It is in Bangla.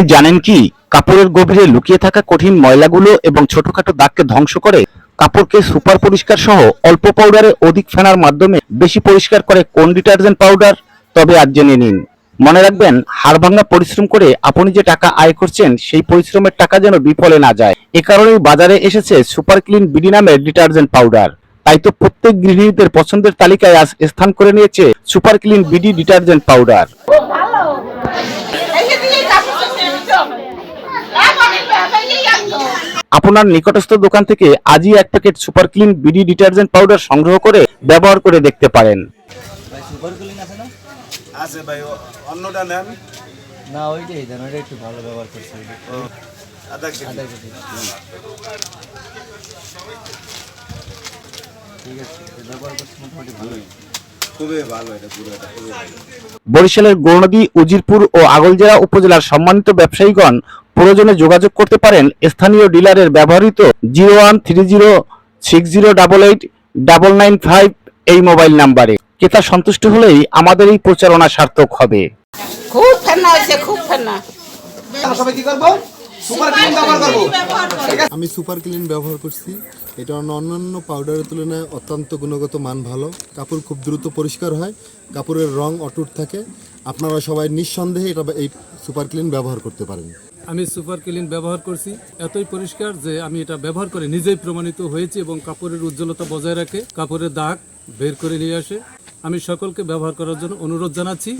আপনি জানেন কি? কাপড়ের গভীরে লুকিয়ে থাকা কঠিন ময়লাগুলো এবং ছোটখাটো দাগকে ধ্বংস করে কাপড়কে সুপার পরিষ্কার সহ অল্প পাউডারে অধিক ফেনার মাধ্যমে বেশি পরিষ্কার করে কোন ডিটারজেন্ট পাউডার তবে আজ জেনে নিন। মনে রাখবেন হাড়ভাঙ্গা পরিশ্রম করে আপনি যে টাকা আয় করছেন, সেই পরিশ্রমের টাকা যেন বিফলে না যায়। এ কারণেই বাজারে এসেছে সুপার ক্লিন বিডি নামের ডিটারজেন্ট পাউডার তাই তো প্রত্যেক গৃহিণীদের পছন্দের তালিকায় আজ স্থান করে নিয়েছে super clean BD detergent powder খুব ভালো এই যে দিয়ে কাপড় চোপড় দিছো এখন এই আনতো আপনার নিকটস্থ দোকান থেকে আজই এক packet super clean BD detergent powder সংগ্রহ করে ব্যবহার করে দেখতে পারেন। ভাই সুপার কুলিং আছে ভাই অন্যটা নেন। না ওইটাই দেন ওইটা একটু ভালো ব্যবহার করছে ওইটা একটু আধা কেজি আধা কেজি ঠিক আছে ব্যবহার করছে মোটামুটি ভালোই খুবই ভালো এটা পুরো এটা খুবই ভালো। বরিশালের গৌরনদী উজিরপুর ও আগলজেরা উপজেলার সম্মানিত ব্যবসায়ীগণ প্রয়োজনে যোগাযোগ করতে পারেন স্থানীয় ডিলারের ব্যবহৃত zero one three zero six zero double eight double nine five এই মোবাইল নাম্বারে। ক্রেতা সন্তুষ্ট হলেই আমাদের এই প্রচারণা সার্থক হবে। খুব ফেনা হয়েছে খুব ফেনা। সবাই কি করব? সুপার ক্লিন ব্যবহার করব। আমি সুপার ক্লিন ব্যবহার করছি। এটা অন্য অন্যান্য পাউডারের তুলনায় অত্যন্ত গুণগত মান ভালো। কাপড় খুব দ্রুত পরিষ্কার হয়। কাপড়ের রং অটুট থাকে। আপনারা সবাই নিঃসন্দেহে এটা এই সুপার ক্লিন ব্যবহার করতে পারেন। আমি সুপার ক্লিন ব্যবহার করছি। এতই পরিষ্কার যে আমি এটা ব্যবহার করে নিজেই প্রমাণিত হয়েছি এবং কাপড়ের উজ্জ্বলতা বজায় রাখে, কাপড়ের দাগ বের করে নিয়ে আসে। আমি সকলকে ব্যবহার করার জন্য অনুরোধ জানাচ্ছি।